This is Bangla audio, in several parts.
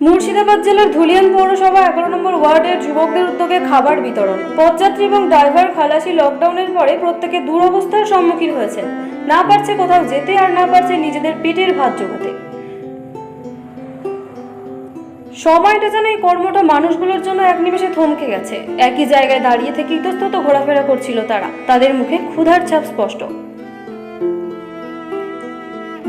মুর্শিদাবাদ জেলার ধুলিয়ান পৌরসভা এগারো নম্বর ওয়ার্ডের যুবকদের উদ্যোগে খাবার বিতরণ। পথযাত্রী এবং ড্রাইভার খালাসি লকডাউনের পরে প্রত্যেকে দুরবস্থার সম্মুখীন হয়েছে না পারছে কোথাও যেতে আর না পারছে নিজেদের পেটের ভাত জোগাতে সময়টা যেন এই কর্মটা মানুষগুলোর জন্য এক নিমেষে থমকে গেছে। একই জায়গায় দাঁড়িয়ে থেকে ইতস্তত ঘোরাফেরা করছিল তারা। তাদের মুখে ক্ষুধার ছাপ স্পষ্ট।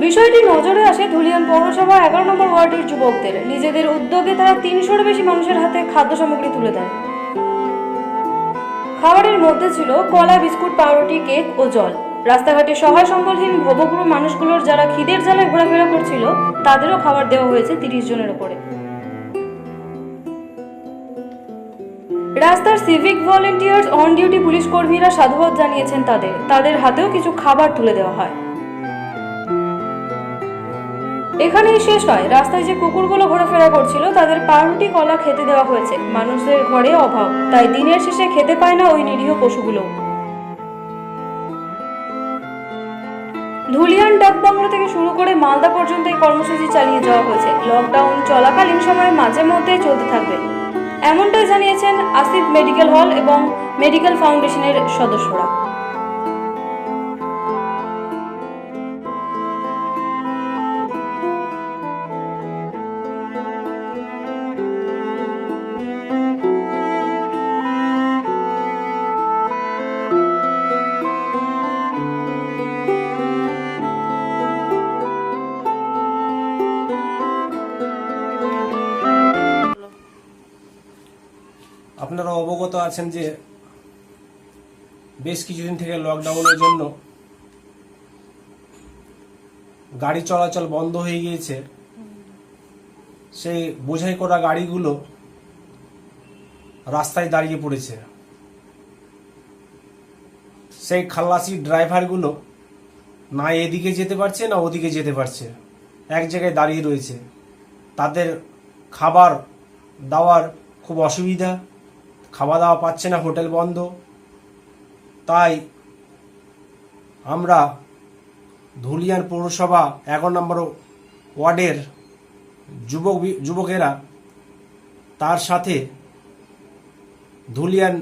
বিষয়টি নজরে আসে ধুলিয়ান পৌরসভা এগারো নম্বর ওয়ার্ডের যুবকদের। নিজেদের উদ্যোগে তারা তিনশোর বেশি মানুষের হাতে খাদ্য সামগ্রী তুলে দেয় খাবারের মধ্যে ছিল কলা, বিস্কুট, পাউরুটি, কেক ও জল। রাস্তাঘাটে সহায় সম্বলহীন ভবগ্রহ মানুষগুলোর যারা খিদের জ্বালায় ঘোরাফেরা করছিল, তাদেরও খাবার দেওয়া হয়েছে তিরিশ জনের ওপরে। রাস্তার civic volunteers on duty police কর্মীরা সাধুবাদ জানিয়েছেন তাদের। তাদের হাতেও কিছু খাবার তুলে দেওয়া হয়। এখানেই শেষ নয় রাস্তায় যে কুকুরগুলো ঘোরাফেরা করছিল, তাদের পাউরুটি, কলা খেতে দেওয়া হয়েছে। মানুষদের ঘরে অভাব। তাই দিনের শেষে খেতে পায় না ওই নিরীহ পশুগুলো। ধুলিয়ান ডাকবাংলো থেকে শুরু করে মালদা পর্যন্ত এই কর্মসূচি চালিয়ে যাওয়া হয়েছে। লকডাউন চলাকালীন সময়ে মাঝে মধ্যে চলতে থাকবে। এমনটাই জানিয়েছেন আসিফ মেডিকেল হল এবং মেডিকেল ফাউন্ডেশনের সদস্যরা। আপনারা অবগত আছেন যে বেশ কিছুদিন থেকে লকডাউনের জন্য গাড়ি চলাচল বন্ধ হয়ে গিয়েছে। সেই বোঝাই করা গাড়িগুলো রাস্তায় দাঁড়িয়ে পড়েছে। সেই খালাসি ড্রাইভারগুলো না এদিকে যেতে পারছে, না ওদিকে যেতে পারছে। এক জায়গায় দাঁড়িয়ে রয়েছে। তাদের খাবার দাওয়ার খুব অসুবিধা। খাওয়া দাওয়া পাচ্ছে না, হোটেল বন্ধ। তাই আমরা ধুলিয়ান পৌরসভা এগারো নম্বর ওয়ার্ডের যুবক যুবকেরা তার সাথে ধুলিয়ান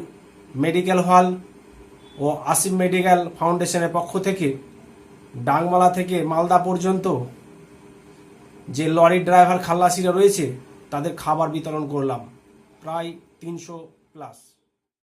মেডিকেল হল ও আসিম মেডিকেল ফাউন্ডেশনের পক্ষ থেকে ডাংমালা থেকে মালদা পর্যন্ত যে লরি ড্রাইভার খালাসিরা রয়েছে, তাদের খাবার বিতরণ করলাম। প্রায় তিনশো প্লাস